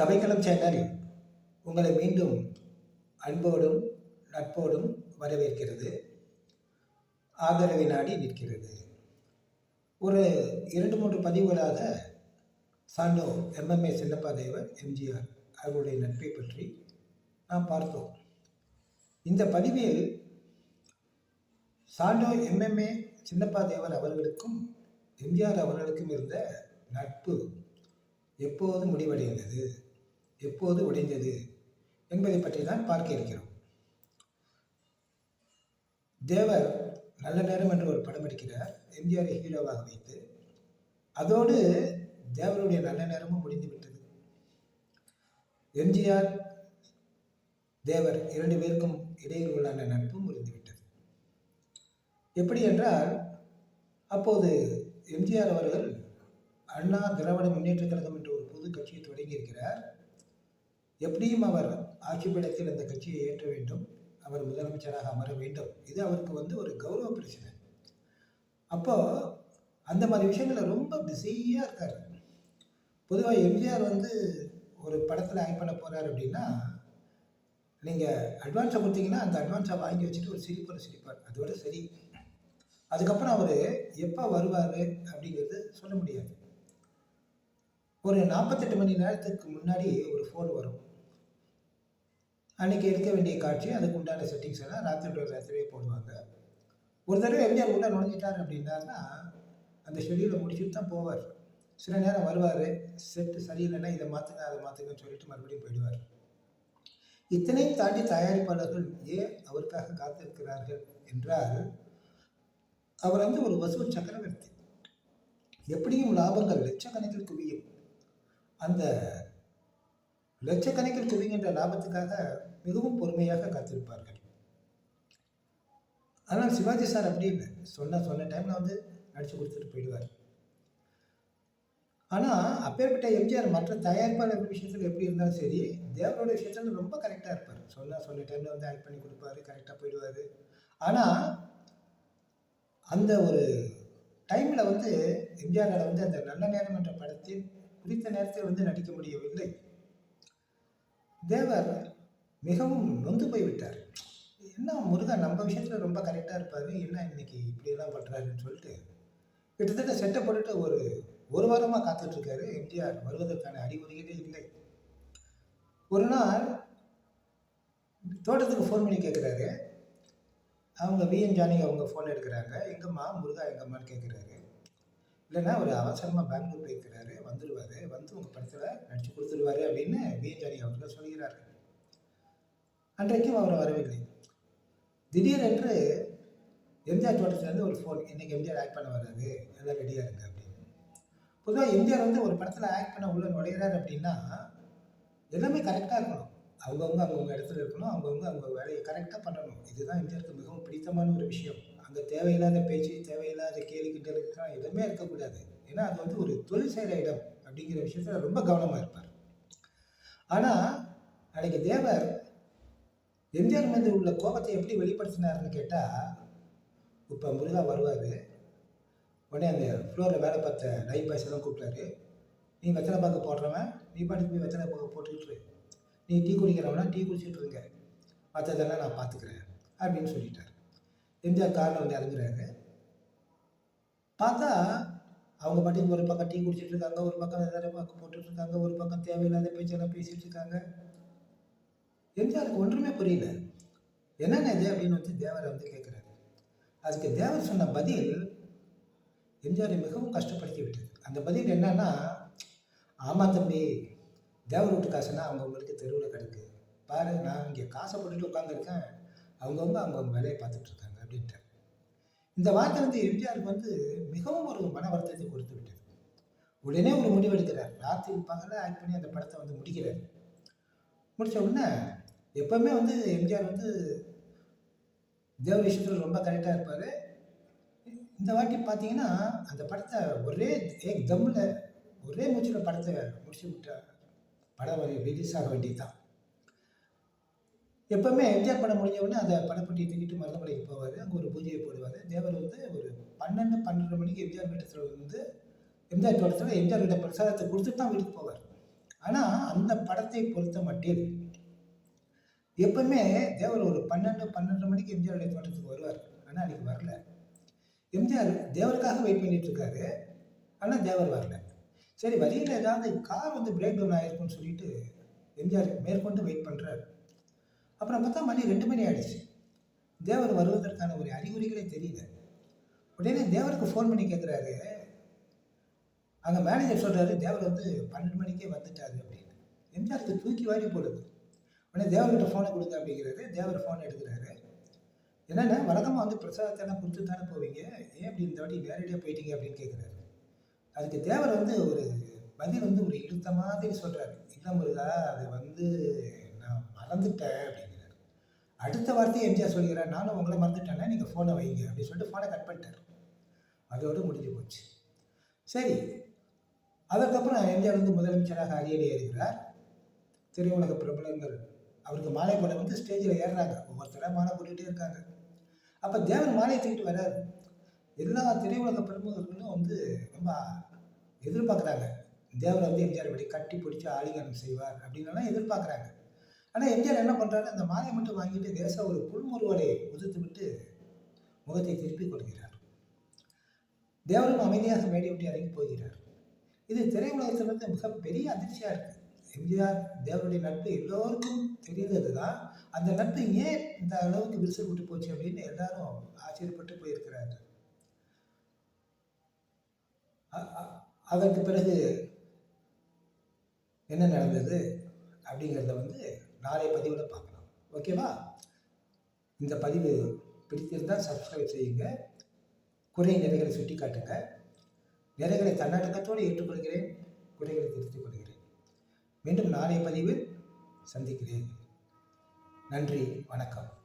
சபைக்களம் channel உங்களை மீண்டும் அன்போடும் நட்போடும் வரவேற்கிறது. ஆதரவை நாடி நிற்கிறது. ஒரு இரண்டு மூன்று பதிவுகளாக Sandow MMA Chinnappa Devar MGR அவர்களுடைய நட்பை பற்றி நாம் பார்த்தோம். இந்த பதிவில் சாண்டோ எம்எம்ஏ சின்னப்பா தேவர் அவர்களுக்கும் எம்ஜிஆர் அவர்களுக்கும் இருந்த நட்பு எப்போது முடிவடைந்தது? எப்போது உடைந்தது என்பதை பற்றி தான் பார்க்க இருக்கிறோம். தேவர் நல்ல நேரம் என்று ஒரு படம் எடுக்கிறார் எம்ஜிஆரை ஹீரோவாக வைத்து. அதோடு தேவருடைய நல்ல நேரமும் முடிந்து விட்டது. எம்ஜிஆர் தேவர் இரண்டு பேருக்கும் இடையில் உள்ளான நட்பு முறிந்துவிட்டது எப்படி என்றால் அப்போது எம்ஜிஆர் அவர்கள் அண்ணா திராவிட முன்னேற்ற கழகம் என்ற ஒரு பொது கட்சியை தொடங்கியிருக்கிறார். எப்படியும் அவர் ஆட்சி பீடத்தில் அந்த கட்சியை ஏற்ற வேண்டும். அவர் முதலமைச்சராக அமர வேண்டும். இது அவருக்கு வந்து ஒரு கௌரவ பிரச்சனை. அப்போ அந்த மாதிரி விஷயங்களில் ரொம்ப பிஸியாக இருக்கார். பொதுவாக எம்ஜிஆர் வந்து ஒரு படத்தில் ஆக்ட் பண்ண போகிறார் அப்படின்னா நீங்கள் அட்வான்ஸை கொடுத்தீங்கன்னா அந்த அட்வான்ஸை வாங்கி வச்சுட்டு ஒரு சிரிப்பு சிரிப்பார். அதோட சரி. அதுக்கப்புறம் அவர் எப்போ வருவார் அப்படிங்கிறது சொல்ல முடியாது. ஒரு நாற்பத்தெட்டு மணி நேரத்துக்கு முன்னாடி ஒரு ஃபோன் வரும். அன்றைக்கி எடுக்க வேண்டிய காட்சி அதுக்கு உண்டான செட்டிங்ஸ் எல்லாம் ராத்திரி ராத்திரியே போடுவாங்க. ஒரு தடவை எம்ஜிஆர் உள்ளே நுழைஞ்சிட்டார் அப்படின்னாருன்னா அந்த ஷெடியூலை முடிச்சுட்டு தான் போவார். சில நேரம் வருவார் செட்டு சரியில்லைன்னா இதை மாற்றுங்க அதை மாற்றுங்கன்னு சொல்லிட்டு மறுபடியும் போயிடுவார். இத்தனையும் தாண்டி தயாரிப்பாளர்கள் ஏன் அவருக்காக காத்திருக்கிறார்கள் என்றால் அவர் வந்து ஒரு வசூல் சக்கரவர்த்தி. எப்படியும் லாபங்கள் லட்சக்கணக்கில் குவியும். அந்த லட்சக்கணக்கில் குவிகின்ற லாபத்துக்காக மிகவும் பொறுமையாக காத்திருப்பார்கள். ஆனால் சிவாஜி சார் அப்படி இல்லை. சொன்ன சொன்ன டைமில் வந்து நடிச்சு கொடுத்துட்டு போயிடுவார். ஆனால் அப்பேற்பட்ட எம்ஜிஆர் மற்ற தயாரிப்பாளர் விஷயத்தில் எப்படி இருந்தாலும் சரி தேவரோட விஷயத்தில் ரொம்ப கரெக்டாக இருப்பார். சொன்ன சொன்ன டைமில் வந்து ஆக்ட் பண்ணி கொடுப்பாரு கரெக்டாக போயிடுவார். ஆனால் அந்த ஒரு டைமில் வந்து எம்ஜிஆரால் வந்து அந்த நல்ல நேரம் என்ற படத்தில் குறித்த நேரத்தில் வந்து நடிக்க முடியவில்லை. தேவர் மிகவும் நொந்து போய்விட்டார். என்ன முருகா நம்ம விஷயத்தில் ரொம்ப கரெக்டாக இருப்பார் என்ன இன்னைக்கு இப்படியெல்லாம் பண்ணுறாருன்னு சொல்லிட்டு கிட்டத்தட்ட செட்டை போட்டுட்டு ஒரு ஒரு வாரமாக காத்துட்ருக்காரு எம்ஜிஆர் வருவதற்கான அறிகுறிகளே இல்லை. ஒரு நாள் தோட்டத்துக்கு ஃபோன் பண்ணி கேட்குறாரு அவங்க விஎன் ஜானி அவங்க ஃபோன் எடுக்கிறாங்க. எங்கம்மா முருகா எங்கம்மான்னு கேட்குறாரு இல்லைன்னா ஒரு அவசரமாக பெங்களூர் போயிருக்கிறாரு வந்துடுவார் வந்து உங்கள் படத்தில் நடித்து கொடுத்துருவாரு அப்படின்னு விஎன் ஜானி அவர்கள் சொல்கிறார்கள் அன்றைக்கும் அவர் வரவில்லை. திடீரென்று எம்ஜிஆர் தோட்டத்துலேருந்து ஒரு ஃபோன் இன்றைக்கி எம்ஜிஆர் ஆக்ட் பண்ண வர்றாரு எல்லாம் ரெடியாக இருங்க அப்படின்னு. பொதுவாக எம்ஜிஆர் வந்து ஒரு படத்தில் ஆக்ட் பண்ண உள்ள நுழையிறாரு அப்படின்னா எல்லாமே கரெக்டாக இருக்கணும். அவங்கவுங்க அவங்கவுங்க இடத்துல இருக்கணும். அவங்கவுங்க அவங்க வேலையை கரெக்டாக பண்ணணும். இதுதான் எம்ஜிஆருக்கு மிகவும் பிடித்தமான ஒரு விஷயம். அங்கே தேவையில்லாத பேச்சு தேவையில்லாத கேலி கிண்டலுக்கெல்லாம் எதுவுமே இருக்கக்கூடாது. ஏன்னா அது வந்து ஒரு தொழில் செய்கிற இடம் அப்படிங்கிற விஷயத்தில் ரொம்ப கவனமாக இருப்பார். ஆனால் அன்றைக்கி தேவர் எம்ஜிஆர் மீது உள்ள கோபத்தை எப்படி வெளிப்படுத்தினார்னு கேட்டால் இப்போ முருகா வருவார். உடனே அந்த ஃப்ளோரில் வேலை பார்த்த லைஃப் பாய்ஸ் எல்லாம் கூப்பிட்டாரு. நீ வெத்தலை பாக்கு போடுறவன் நீ பாட்டுக்கு போய் வெத்தலை பாக்கு போட்டுக்கிட்டு நீ டீ குடிக்கிறவனா டீ குடிச்சிட்டு இருங்க. மற்றதெல்லாம் நான் பார்த்துக்கிறேன் அப்படின்னு சொல்லிட்டார். எம்ஜிஆர் காரில் வந்து இறங்குறாரு. பார்த்தா அவங்க பாட்டுக்கு ஒரு பக்கம் டீ குடிச்சிட்டு இருக்காங்க ஒரு பக்கம் வெத்தலை பாக்கு போட்டுட்ருக்காங்க ஒரு பக்கம் தேவையில்லாத பேச்செல்லாம் பேசிகிட்டு இருக்காங்க. எம்ஜிஆருக்கு ஒன்றுமே புரியல. என்னென்ன இது அப்படின்னு வந்து தேவரை வந்து கேட்குறாரு அதுக்கு தேவர் சொன்ன பதில் எம்ஜிஆரை மிகவும் கஷ்டப்படுத்தி விட்டது. அந்த பதில் என்னன்னா ஆமாம் தம்பி தேவர் வீட்டு காசுனா அவங்கவுங்களுக்கு தெருவில் கிடக்கு. பாரு நான் இங்கே காசை போட்டுட்டு உட்காந்துருக்கேன் அவங்கவுங்க அவங்கவுங்க வேலையை பார்த்துட்டு இருக்காங்க அப்படின்ட்டு இந்த வார்த்தை வந்து எம்ஜிஆருக்கு வந்து மிகவும் ஒரு மன வருத்தத்தை கொடுத்து விட்டது. உடனே ஒரு முடிவெடுக்கிறார் ராத்திரி பகல ஆக்ட் பண்ணி அந்த படத்தை வந்து முடிக்கிறார். முடித்த உடனே எப்போவுமே வந்து எம்ஜிஆர் வந்து தேவ விஷயத்தில் ரொம்ப கரெக்டாக இருப்பார். இந்த வாட்டி பார்த்தீங்கன்னா அந்த படத்தை ஒரே ஏக் தம்மில் ஒரே மூச்சில் படத்தை முடிச்சு விட்டார் படம் ரிலீஸ் ஆக வேண்டியது தான் எப்போவுமே எம்ஜிஆர் படம் முடிஞ்ச உடனே அந்த படப்பட்டி தூக்கிட்டு மருதமலைக்கு போவார். அங்கே ஒரு பூஜையை போடுவார். தேவர் வந்து ஒரு பன்னெண்டு பன்னெண்டு மணிக்கு எம்ஜிஆர் வீட்டத்தில் வந்து எம்ஜிஆர் தோட்டத்தில் எம்ஜிஆர் வீட்டை பிரசாதத்தை கொடுத்துட்டு தான் வீட்டுக்கு போவார். ஆனால் அந்த படத்தை பொறுத்த மட்டில் எப்பவுமே தேவர் ஒரு பன்னெண்டு பன்னெண்டு மணிக்கு எம்ஜிஆருடைய தோட்டத்துக்கு வருவார். ஆனால் அன்றைக்கி வரல. எம்ஜிஆர் தேவருக்காக வெயிட் பண்ணிட்டு இருக்காரு. ஆனால் தேவர் வரல. சரி வழியில் ஏதாவது கார் வந்து பிரேக் டவுன் ஆகிருக்குன்னு சொல்லிட்டு எம்ஜிஆர் மேற்கொண்டு வெயிட் பண்ணுறாரு அப்புறம் பார்த்தா மணி ரெண்டு மணி ஆயிடுச்சு. தேவர் வருவதற்கான ஒரு அறிகுறிகளே தெரியல. உடனே தேவருக்கு ஃபோன் பண்ணி கேட்குறாரு அங்கே மேனேஜர் சொல்கிறாரு தேவர் வந்து பன்னெண்டு மணிக்கே வந்துட்டாரு அப்படின்னு. எம்ஜிஆருக்கு தூக்கி வாரி போடுது. உடனே தேவர்கிட்ட ஃபோனை கொடுங்க அப்படிங்கிறாரு. தேவர் ஃபோன் எடுக்கிறாரு. என்னென்ன வழக்கமாக வந்து பிரசாதத்தெல்லாம் கொடுத்து தானே போவீங்க? ஏன் அப்படி இந்த வாட்டி நேரடியாக போயிட்டீங்க? அப்படின்னு கேட்குறாரு அதுக்கு தேவர் வந்து ஒரு பதில் வந்து ஒரு இழுத்த மாதிரி சொல்கிறாரு இல்லை முருகா அது வந்து நான் மறந்துட்டேன் அப்படிங்கிறாரு. அடுத்த வார்த்தையை எம்ஜிஆர் சொல்கிறார் நானும் உங்களை மறந்துட்டேன்னா நீங்கள் ஃபோனை வைங்க அப்படின்னு சொல்லிட்டு ஃபோனை கட் பண்ணிட்டார். அதோடு முடிஞ்சு போச்சு. சரி அதற்கப்புறம் எம்ஜிஆர் வந்து முதலமைச்சராக அரியணை ஏறுகிறார். திரையுலக பிரபலங்கள் அவருக்கு மாலை போட வந்து ஸ்டேஜில் ஏறுறாங்க. ஒவ்வொருத்தராக மாலை போட்டுகிட்டே இருக்காங்க. அப்போ தேவர் மாலையை தூக்கிட்டு வர்றாரு. எல்லா திரையுலக பிரமுகர்களும் வந்து ரொம்ப எதிர்பார்க்குறாங்க. தேவரை வந்து எம்ஜிஆர் இப்படி கட்டி பிடிச்சி ஆலிங்கனம் செய்வார் அப்படின்னுலாம் எதிர்பார்க்குறாங்க. ஆனால் எம்ஜிஆர் என்ன பண்ணுறாரு அந்த மாலையை மட்டும் வாங்கிட்டு தேசம் ஒரு புல்முறுவலை உதிர்த்து விட்டு முகத்தை திருப்பி கொடுக்கிறார். தேவரும் அமைதியாக மேடை விட்டு இறங்கி போகிறார். இது திரையுலகத்தில் வந்து மிக பெரிய அதிர்ச்சியாக இருக்குது எம்ஜிஆர் தேவருடைய நட்பு எல்லோருக்கும் தெரிந்தது தான் அந்த நட்பு ஏன் இந்த அளவுக்கு விரிசல் விட்டு போச்சு அப்படின்னு எல்லாரும் ஆச்சரியப்பட்டு போயிருக்கிறாங்க அதற்கு பிறகு என்ன நடந்தது அப்படிங்கிறத வந்து நாளைய பதிவில் பார்க்கலாம். ஓகேவா இந்த பதிவு பிடித்திருந்தால் சப்ஸ்கிரைப் செய்யுங்க. குறை நிறைகளை சுட்டி காட்டுங்க வேலைகளை தன்னடக்கத்தோடு ஏற்றுக்கொள்கிறேன் குறைகளை திருத்திக் கொள்கிறேன். மீண்டும் நாளைய பதிவில் சந்திக்கிறேன். நன்றி வணக்கம்.